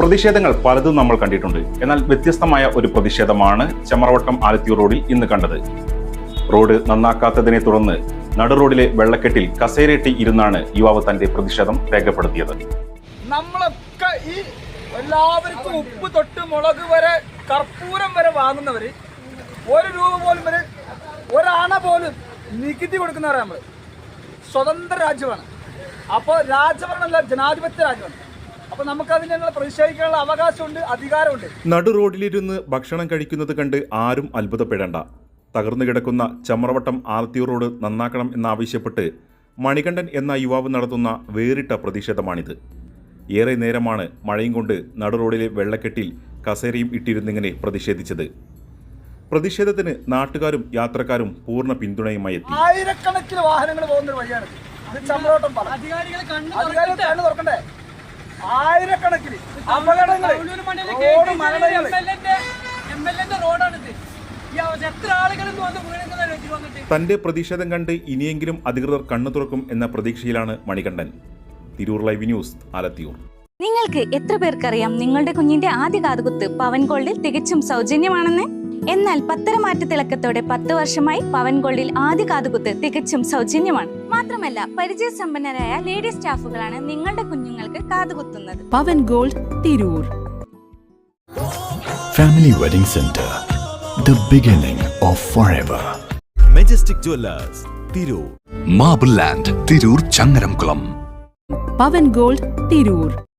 പ്രതിഷേധങ്ങൾ പലതും നമ്മൾ കണ്ടിട്ടുണ്ട്. എന്നാൽ വ്യത്യസ്തമായ ഒരു പ്രതിഷേധമാണ് ചെമറവട്ടം ആലത്തിയൂർ റോഡിൽ ഇന്ന് കണ്ടത്. റോഡ് നന്നാക്കാത്തതിനെ തുടർന്ന് നടു റോഡിലെ വെള്ളക്കെട്ടിൽ കസേരട്ടി ഇരുന്നാണ് യുവാവ് തന്റെ പ്രതിഷേധം രേഖപ്പെടുത്തിയത്. നമ്മളൊക്കെ ഈ എല്ലാവർക്കും ഉപ്പ് തൊട്ട് മുളക് വരെ കർപ്പൂരം വരെ വാങ്ങുന്നവര് ഒരു രൂപ പോലും വരെ ഒരാണ പോലും നികുതി കൊടുക്കുന്നവരാണ് നമ്മൾ സ്വതന്ത്ര രാജ്യമാണ്. അപ്പോൾ രാജഭരണമല്ല ജനാധിപത്യ രാജ്യമാണ്. അപ്പോൾ നമുക്ക് അതിനുള്ള പ്രതിഷേധിക്കാനുള്ള അവകാശമുണ്ട് അധികാരമുണ്ട്. നടു റോഡിലിരുന്ന് ഭക്ഷണം കഴിക്കുന്നത് കണ്ട് ആരും അത്ഭുതപ്പെടേണ്ട. തകർന്നു കിടക്കുന്ന ചമ്രവട്ടം ആലത്തിയൂർ റോഡ് നന്നാക്കണം എന്നാവശ്യപ്പെട്ട് മണികണ്ഠൻ എന്ന യുവാവ് നടത്തുന്ന വേറിട്ട പ്രതിഷേധമാണിത്. ഏറെ നേരമാണ് മഴയും കൊണ്ട് നടു റോഡിലെ വെള്ളക്കെട്ടിൽ കസേരയും ഇട്ടിരുന്നിങ്ങനെ പ്രതിഷേധിച്ചത്. പ്രതിഷേധത്തിന് നാട്ടുകാരും യാത്രക്കാരും പൂർണ പിന്തുണയുമായി എത്തി. ആയിരക്കണക്കിന് വാഹനങ്ങൾ പോകുന്ന വഴിയാണ് അധികാരികളെ കണ്ടു അധികാരികൾ കണ്ണു തുറക്കണ്ടേ? ആയിരക്കണക്കിന് അപകടങ്ങൾ തന്റെ പ്രതിഷേധം കണ്ട് ഇനിയെങ്കിലും അധികൃതർ കണ്ണു തുറക്കും എന്ന പ്രതീക്ഷയിലാണ് Manikandan. Tirur live news Alathiyur. നിങ്ങൾക്ക് എത്ര പേർക്കറിയാം നിങ്ങളുടെ കുഞ്ഞിന്റെ ആദ്യ കാതുകുത്ത് പവൻ ഗോൾഡിൽ തികച്ചും സൗജന്യമാണെന്ന്? എന്നാൽ പത്തരമാറ്റ തിളക്കത്തോടെ പത്ത് വർഷമായി പവൻ ഗോൾഡിൽ ആദ്യ കാതുകുത്ത് തികച്ചും സൗജന്യമാണ്. മാത്രമല്ല പരിചയസമ്പന്നരായ ലേഡി സ്റ്റാഫുകളാണ് നിങ്ങളുടെ കുഞ്ഞുങ്ങൾക്ക് കാതുകുത്തുന്നത്. Pavan gold Tirur. Family wedding centre the beginning of forever majestic jewellers Tirur marble land Tirur Changaramkulam Pavan gold Tirur.